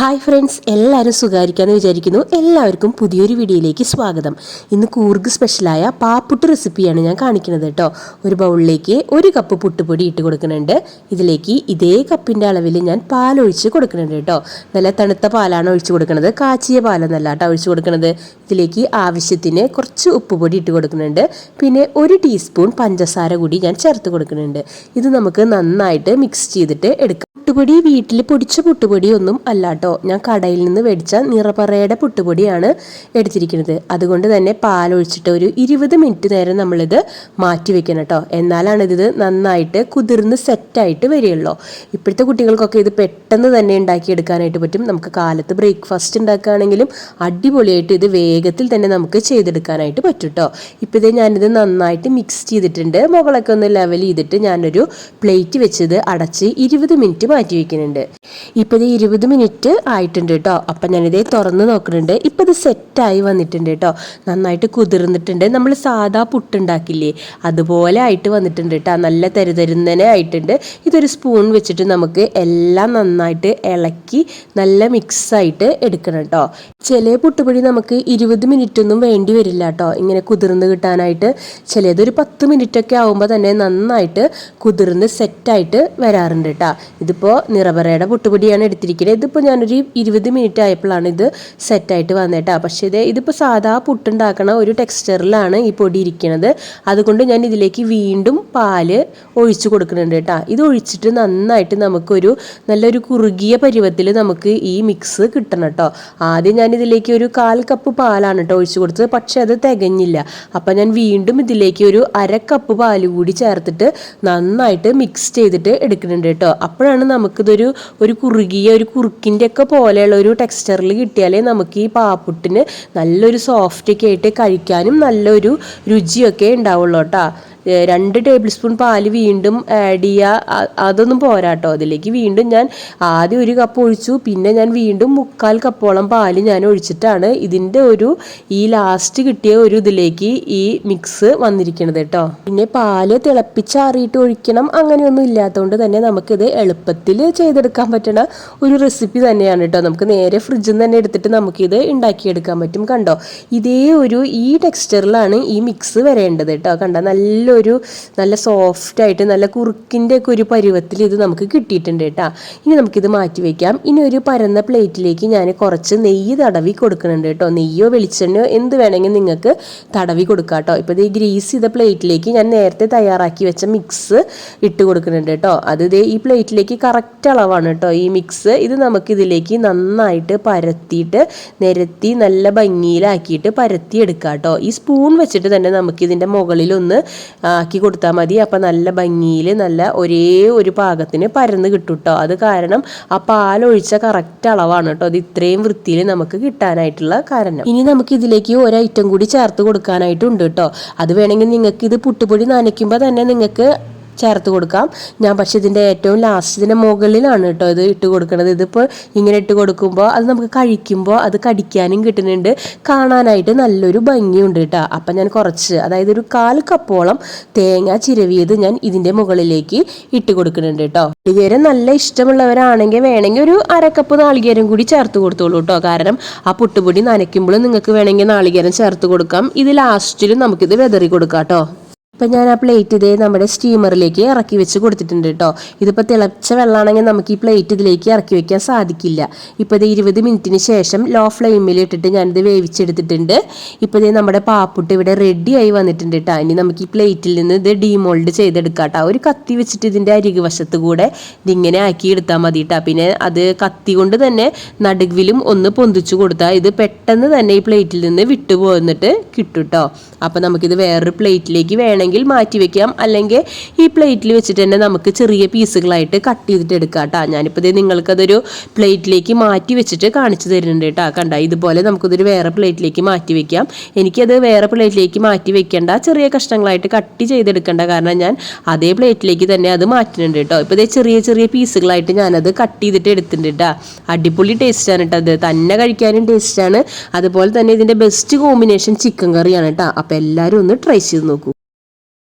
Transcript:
Hi friends എല്ലാവരും സുഖമായിരിക്കാമെന്ന് വിചാരിക്കുന്നു. എല്ലാവർക്കും പുതിയൊരു വീഡിയോയിലേക്ക് സ്വാഗതം. ഇന്ന് കൂർഗ് സ്പെഷ്യലായ പാപ്പുട്ട് റെസിപ്പിയാണ് ഞാൻ കാണിക്കുന്നത് കേട്ടോ. ഒരു ബൗളിലേക്ക് ഒരു കപ്പ് പുട്ടുപൊടി ഇട്ട് കൊടുക്കുന്നുണ്ട്. ഇതിലേക്ക് ഇതേ കപ്പിന്റെ അളവിൽ ഞാൻ പാലൊഴിച്ച് കൊടുക്കുന്നുണ്ട് കേട്ടോ. നല്ല തണുത്ത പാലാണ് ഒഴിച്ച് കൊടുക്കുന്നത്. കാച്ചിയ പാലൊന്നല്ല കേട്ടോ ഒഴിച്ച് കൊടുക്കുന്നത്. ഇതിലേക്ക് ആവശ്യത്തിന് കുറച്ച് ഉപ്പുപൊടി ഇട്ട് കൊടുക്കുന്നുണ്ട്. പിന്നെ ഒരു ടീസ്പൂൺ പഞ്ചസാര കൂടി ഞാൻ ചേർത്ത് കൊടുക്കുന്നുണ്ട്. ഇത് നമുക്ക് നന്നായിട്ട് മിക്സ് ചെയ്തിട്ട് എടുക്കാം. പുട്ടുപൊടി വീട്ടിൽ പൊടിച്ച പുട്ടുപൊടി ഒന്നും അല്ല കേട്ടോ ഞാൻ കടയിൽ നിന്ന് മേടിച്ച നിറപറയുടെ പുട്ടുപൊടിയാണ് എടുത്തിരിക്കുന്നത്. അതുകൊണ്ട് തന്നെ പാലൊഴിച്ചിട്ട് ഒരു ഇരുപത് മിനിറ്റ് നേരം നമ്മളിത് മാറ്റി വെക്കണം കേട്ടോ എന്നാലാണ് ഇത് നന്നായിട്ട് കുതിർന്ന് സെറ്റായിട്ട് വരികയുള്ളൂ. ഇപ്പോഴത്തെ കുട്ടികൾക്കൊക്കെ ഇത് പെട്ടെന്ന് തന്നെ ഉണ്ടാക്കിയെടുക്കാനായിട്ട് പറ്റും. നമുക്ക് കാലത്ത് ബ്രേക്ക്ഫാസ്റ്റ് ഉണ്ടാക്കുകയാണെങ്കിലും അടിപൊളിയായിട്ട് ഇത് വേഗത്തിൽ തന്നെ നമുക്ക് ചെയ്തെടുക്കാനായിട്ട് പറ്റും കേട്ടോ ഇപ്പോൾ ഇത് ഞാനിത് നന്നായിട്ട് മിക്സ് ചെയ്തിട്ടുണ്ട്. മുകളൊക്കെ ഒന്ന് ലെവൽ ചെയ്തിട്ട് ഞാനൊരു പ്ലേറ്റ് വെച്ചത് അടച്ച് ഇരുപത് മിനിറ്റ് മാറ്റി വയ്ക്കുന്നുണ്ട് ഇപ്പം ഇത് ഇരുപത് മിനിറ്റ് ആയിട്ടുണ്ട് കേട്ടോ അപ്പം ഞാനിതേ തുറന്ന് നോക്കുന്നുണ്ട്. ഇപ്പം ഇത് സെറ്റായി വന്നിട്ടുണ്ട് കേട്ടോ നന്നായിട്ട് കുതിർന്നിട്ടുണ്ട്. നമ്മൾ സാധാ പുട്ടുണ്ടാക്കില്ലേ? അതുപോലെ ആയിട്ട് വന്നിട്ടുണ്ട് കേട്ടോ നല്ല തരുതരുന്നനെ ആയിട്ടുണ്ട്. ഇതൊരു സ്പൂൺ വെച്ചിട്ട് നമുക്ക് എല്ലാം നന്നായിട്ട് ഇളക്കി നല്ല മിക്സായിട്ട് എടുക്കണം കേട്ടോ ചില പുട്ടുപൊടി നമുക്ക് ഇരുപത് ഒന്നും വേണ്ടി വരില്ല കേട്ടോ ഇങ്ങനെ കുതിർന്ന് കിട്ടാനായിട്ട് ചിലതൊരു പത്ത് മിനിറ്റ് ഒക്കെ ആകുമ്പോൾ തന്നെ നന്നായിട്ട് കുതിർന്ന് സെറ്റായിട്ട് വരാറുണ്ട് കേട്ടോ ഇതിപ്പോൾ നിറപറയുടെ പൊട്ടുപൊടിയാണ് എടുത്തിരിക്കുന്നത്. ഇതിപ്പോൾ ഞാനൊരു ഇരുപത് മിനിറ്റ് ആയപ്പോഴാണ് ഇത് സെറ്റായിട്ട് വന്നേട്ടാ. പക്ഷേ ഇത് ഇതിപ്പോൾ സാധാ പുട്ടുണ്ടാക്കണ ഒരു ടെക്സ്ചറിലാണ് ഈ പൊടി ഇരിക്കുന്നത് അതുകൊണ്ട് ഞാൻ ഇതിലേക്ക് വീണ്ടും പാൽ ഒഴിച്ചു കൊടുക്കുന്നുണ്ട് കേട്ടോ. ഇത് ഒഴിച്ചിട്ട് നന്നായിട്ട് നമുക്കൊരു നല്ലൊരു കുറുകിയ പരുവത്തിൽ നമുക്ക് ഈ മിക്സ് കിട്ടണം കേട്ടോ. ആദ്യം ഞാൻ ഇതിലേക്ക് ഒരു കാൽ കപ്പ് പാലാണ് കേട്ടോ ഒഴിച്ചു കൊടുത്തത്. പക്ഷേ അത് തികഞ്ഞില്ല. അപ്പം ഞാൻ വീണ്ടും ഇതിലേക്ക് ഒരു അര കപ്പ് പാൽ കൂടി ചേർത്തിട്ട് നന്നായിട്ട് മിക്സ് ചെയ്തിട്ട് എടുക്കുന്നുണ്ട് കേട്ടോ. അപ്പോഴാണ് നമുക്കിതൊരു ഒരു കുറുകിയ ഒരു കുറുക്കിന്റെ ഒക്കെ പോലെയുള്ള ഒരു ടെക്സ്ചറിൽ കിട്ടിയാലേ നമുക്ക് ഈ പാപ്പുട്ടിന് നല്ലൊരു സോഫ്റ്റ് ഒക്കെ ആയിട്ട് കഴിക്കാനും നല്ലൊരു രുചിയൊക്കെ ഉണ്ടാവുള്ളൂ കേട്ടോ. രണ്ട് ടേബിൾ സ്പൂൺ പാൽ വീണ്ടും ആഡ് ചെയ്യുക അതൊന്നും പോരാട്ടോ അതിലേക്ക്. വീണ്ടും ഞാൻ ആദ്യം ഒരു കപ്പ് ഒഴിച്ചു. പിന്നെ ഞാൻ വീണ്ടും മുക്കാൽ കപ്പോളം പാൽ ഞാൻ ഒഴിച്ചിട്ടാണ് ഇതിന്റെ ഒരു ഈ ലാസ്റ്റ് കിട്ടിയ ഒരു ഇതിലേക്ക് ഈ മിക്സ് വന്നിരിക്കുന്നത് കേട്ടോ. പിന്നെ പാൽ തിളപ്പിച്ചാറിയിട്ട് ഒഴിക്കണം. അങ്ങനെയൊന്നും ഇല്ലാത്തതുകൊണ്ട് തന്നെ നമുക്കിത് എളുപ്പത്തിൽ ചെയ്തെടുക്കാൻ പറ്റുന്ന ഒരു റെസിപ്പി തന്നെയാണ് കേട്ടോ. നമുക്ക് നേരെ ഫ്രിഡ്ജിൽ നിന്ന് തന്നെ എടുത്തിട്ട് നമുക്കിത് ഉണ്ടാക്കിയെടുക്കാൻ പറ്റും കണ്ടോ? ഇതേ ഒരു ഈ ടെക്സ്ചറിലാണ് ഈ മിക്സ് വരേണ്ടത് കേട്ടോ. കണ്ടോ? നല്ല നല്ലൊരു നല്ല സോഫ്റ്റ് ആയിട്ട് നല്ല കുറുക്കിന്റെ ഒക്കെ ഒരു പരുവത്തിൽ ഇത് നമുക്ക് കിട്ടിയിട്ടുണ്ട് കേട്ടോ. ഇനി നമുക്കിത് മാറ്റി വയ്ക്കാം ഇനി ഒരു പരന്ന പ്ലേറ്റിലേക്ക് ഞാൻ കുറച്ച് നെയ്യ് തടവി കൊടുക്കുന്നുണ്ട് കേട്ടോ. നെയ്യോ വെളിച്ചെണ്ണയോ എന്ത് വേണമെങ്കിൽ നിങ്ങൾക്ക് തടവി കൊടുക്കാം കേട്ടോ. ഇപ്പോൾ ഈ ഗ്രീസ് ചെയ്ത പ്ലേറ്റിലേക്ക് ഞാൻ നേരത്തെ തയ്യാറാക്കി വെച്ച മിക്സ് ഇട്ട് കൊടുക്കുന്നുണ്ട് കേട്ടോ. അത് ഇതേ ഈ പ്ലേറ്റിലേക്ക് കറക്റ്റ് അളവാണ് കേട്ടോ. ഈ മിക്സ് ഇത് നമുക്കിതിലേക്ക് നന്നായിട്ട് പരത്തിയിട്ട് നിരത്തി നല്ല ഭംഗിയിലാക്കിയിട്ട് പരത്തി എടുക്കാം കേട്ടോ. ഈ സ്പൂൺ വെച്ചിട്ട് തന്നെ നമുക്കിതിന്റെ മുകളിലൊന്ന് ആക്കി കൊടുത്താൽ മതി. അപ്പം നല്ല ഭംഗിയിൽ നല്ല ഒരേ ഒരു പാകത്തിന് പരന്ന് കിട്ടും കേട്ടോ അത് കാരണം ആ പാലൊഴിച്ച കറക്റ്റ് അളവാണ് കേട്ടോ. അത് ഇത്രയും വൃത്തിയിൽ നമുക്ക് കിട്ടാനായിട്ടുള്ള കാരണം. ഇനി നമുക്ക് ഇതിലേക്ക് ഒരു ഐറ്റം കൂടി ചേർത്ത് കൊടുക്കാനായിട്ടുണ്ട് കേട്ടോ. അത് വേണമെങ്കിൽ നിങ്ങൾക്ക് ഇത് പുട്ടുപൊടി നനയ്ക്കുമ്പോൾ തന്നെ നിങ്ങൾക്ക് ചേർത്ത് കൊടുക്കാം. ഞാൻ പക്ഷെ ഇതിന്റെ ഏറ്റവും ലാസ്റ്റ് ഇതിന്റെ മുകളിലാണ് കേട്ടോ ഇത് ഇട്ട് കൊടുക്കുന്നത് ഇതിപ്പോൾ ഇങ്ങനെ ഇട്ട് കൊടുക്കുമ്പോൾ അത് നമുക്ക് കഴിക്കുമ്പോൾ അത് കടിക്കാനും കിട്ടുന്നുണ്ട്. കാണാനായിട്ട് നല്ലൊരു ഭംഗിയുണ്ട് കേട്ടോ. അപ്പം ഞാൻ കുറച്ച് അതായത് ഒരു കാൽ കപ്പോളം തേങ്ങ ചിരവിയത് ഞാൻ ഇതിന്റെ മുകളിലേക്ക് ഇട്ട് കൊടുക്കുന്നുണ്ട് കേട്ടോ. നാളികേരം നല്ല ഇഷ്ടമുള്ളവരാണെങ്കിൽ വേണമെങ്കിൽ ഒരു അരക്കപ്പ് നാളികേരം കൂടി ചേർത്ത് കൊടുത്തോളൂ കേട്ടോ. കാരണം ആ പുട്ടുപൊടി നനയ്ക്കുമ്പോഴും നിങ്ങൾക്ക് വേണമെങ്കിൽ നാളികേരം ചേർത്ത് കൊടുക്കാം. ഇത് ലാസ്റ്റിലും നമുക്കിത് വെതറി കൊടുക്കാം കേട്ടോ. ഇപ്പം ഞാൻ ആ പ്ലേറ്റ് ഇതേ നമ്മുടെ സ്റ്റീമറിലേക്ക് ഇറക്കി വെച്ച് കൊടുത്തിട്ടുണ്ട് കേട്ടോ ഇതിപ്പോൾ തിളച്ച വെള്ളമാണെങ്കിൽ നമുക്ക് ഈ പ്ലേറ്റ് ഇതിലേക്ക് ഇറക്കി വെക്കാൻ സാധിക്കില്ല. ഇപ്പോൾ ഇത് ഇരുപത് മിനിറ്റിന് ശേഷം ലോ ഫ്ലെയിമിൽ ഇട്ടിട്ട് ഞാനിത് വേവിച്ചെടുത്തിട്ടുണ്ട്. ഇപ്പോൾ ഇത് നമ്മുടെ പാപ്പുട്ട് ഇവിടെ റെഡി ആയി വന്നിട്ടുണ്ട് കേട്ടോ ഇനി നമുക്ക് ഈ പ്ലേറ്റിൽ നിന്ന് ഇത് ഡീമോൾഡ് ചെയ്തെടുക്കാം കേട്ടോ ഒരു കത്തി വെച്ചിട്ട് ഇതിന്റെ അരിക് വശത്ത് കൂടെ ഇതിങ്ങനെ ആക്കി എടുത്താൽ മതി കേട്ടോ പിന്നെ അത് കത്തി കൊണ്ട് തന്നെ നടുവിലും ഒന്ന് പൊന്തിച്ചു കൊടുത്താൽ ഇത് പെട്ടെന്ന് തന്നെ ഈ പ്ലേറ്റിൽ നിന്ന് വിട്ടുപോന്നിട്ട് കിട്ടും കേട്ടോ അപ്പോൾ നമുക്കിത് വേറൊരു പ്ലേറ്റിലേക്ക് വേണമെങ്കിൽ വേണമെങ്കിൽ മാറ്റി വെക്കാം. അല്ലെങ്കിൽ ഈ പ്ലേറ്റിൽ വെച്ചിട്ട് തന്നെ നമുക്ക് ചെറിയ പീസുകളായിട്ട് കട്ട് ചെയ്തിട്ട് എടുക്കാം കേട്ടോ ഞാനിപ്പോൾ ഇത് നിങ്ങൾക്കതൊരു പ്ലേറ്റിലേക്ക് മാറ്റി വെച്ചിട്ട് കാണിച്ചു തരുന്നുണ്ട് കേട്ടോ കണ്ട ഇതുപോലെ നമുക്കിതൊരു വേറെ പ്ലേറ്റിലേക്ക് മാറ്റി വെക്കാം. എനിക്കത് വേറെ പ്ലേറ്റിലേക്ക് മാറ്റി വെക്കേണ്ട. ചെറിയ കഷ്ണങ്ങളായിട്ട് കട്ട് ചെയ്തെടുക്കേണ്ട. കാരണം ഞാൻ അതേ പ്ലേറ്റിലേക്ക് തന്നെ അത് മാറ്റുന്നുണ്ട് കേട്ടോ ഇപ്പോൾ ഇതേ ചെറിയ ചെറിയ പീസുകളായിട്ട് ഞാനത് കട്ട് ചെയ്തിട്ട് എടുത്തിട്ടുണ്ട് കേട്ടോ അടിപൊളി ടേസ്റ്റാണ് കേട്ടോ അത് തന്നെ കഴിക്കാനും ടേസ്റ്റാണ് അതുപോലെ തന്നെ ഇതിന്റെ ബെസ്റ്റ് കോമ്പിനേഷൻ ചിക്കൻ കറിയാണ് കേട്ടോ അപ്പോൾ എല്ലാവരും ഒന്ന് ട്രൈ ചെയ്ത് നോക്കൂ.